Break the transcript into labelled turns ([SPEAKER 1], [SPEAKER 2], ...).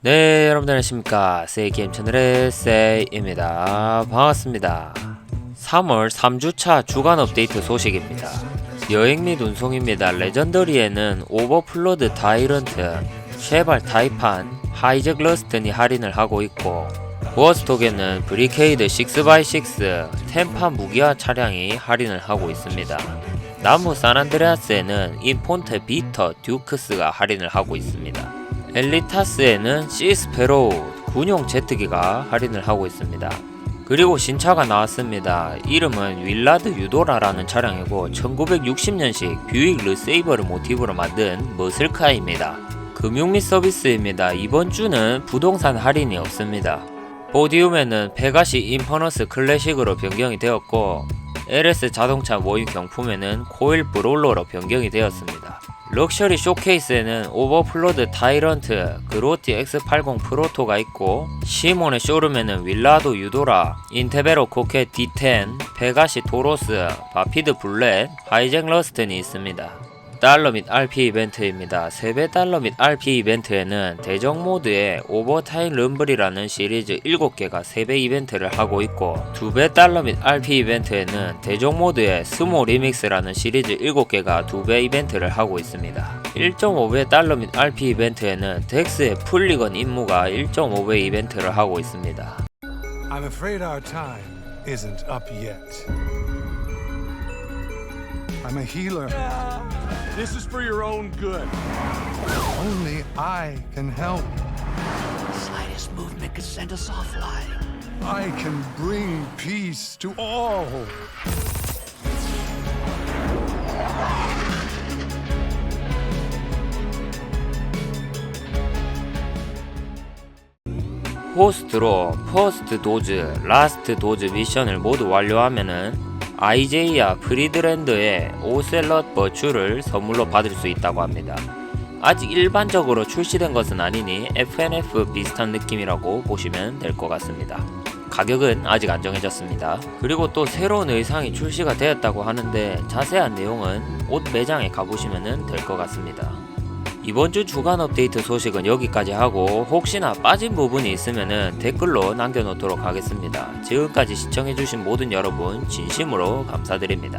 [SPEAKER 1] 네 여러분들 안녕하십니까? 세이게임 채널의 세이입니다. 반갑습니다. 3월 3주차 주간 업데이트 소식입니다. 여행 및 운송입니다. 레전더리에는 오버플로드 다이런트 쉐발 타이판 하이잭 러스튼이 할인을 하고 있고 워스톡에는 브리케이드 6x6 템파 무기화 차량이 할인을 하고 있습니다. 나무 산안드레아스에는 인폰테 비터 듀크스가 할인을 하고 있습니다 엘리타스에는 시스페로우 군용 제트기가 할인을 하고 있습니다. 그리고 신차가 나왔습니다. 이름은 윌라드 유도라라는 차량이고 1960년식 뷰익 르세이버를 모티브로 만든 머슬카입니다. 금융 및 서비스입니다. 이번 주는 부동산 할인이 없습니다. 보디움에는 페가시 인퍼너스 클래식으로 변경이 되었고 LS 자동차 모임 경품에는 코일 브롤러로 변경이 되었습니다. 럭셔리 쇼케이스에는 오버플로드 타이런트, 그로티 X80 프로토가 있고 시몬의 쇼룸에는 윌라도 유도라, 인테베로 코케 D10, 페가시 도로스, 바피드 블렛, 하이잭 러스튼이 있습니다. 달러 및 RP 이벤트입니다. 3배 달러 및 RP 이벤트에는 대적 모드의 오버타임 럼블이라는 시리즈 7개가 3배 이벤트를 하고 있고 2배 달러 및 RP 이벤트에는 대적 모드의 스모 리믹스라는 시리즈 7개가 2배 이벤트를 하고 있습니다. 1.5배 달러 및 RP 이벤트에는 덱스의 풀리건 임무가 1.5배 이벤트를 하고 있습니다.
[SPEAKER 2] I'm afraid our time isn't up yet. I'm a healer.
[SPEAKER 3] This is for your own good.
[SPEAKER 2] Only I can help.
[SPEAKER 4] Slightest movement could send us offline.
[SPEAKER 2] I can bring peace to all.
[SPEAKER 1] 호스트로 퍼스트 도즈, 라스트 도즈 미션을 모두 완료하면은 아이제이아 프리드랜드의 오셀럿 버추를 선물로 받을 수 있다고 합니다. 아직 일반적으로 출시된 것은 아니니 FNF 비슷한 느낌이라고 보시면 될 것 같습니다. 가격은 아직 안 정해졌습니다. 그리고 또 새로운 의상이 출시가 되었다고 하는데 자세한 내용은 옷 매장에 가보시면 될 것 같습니다. 이번 주 주간 업데이트 소식은 여기까지 하고 혹시나 빠진 부분이 있으면 댓글로 남겨놓도록 하겠습니다. 지금까지 시청해주신 모든 여러분 진심으로 감사드립니다.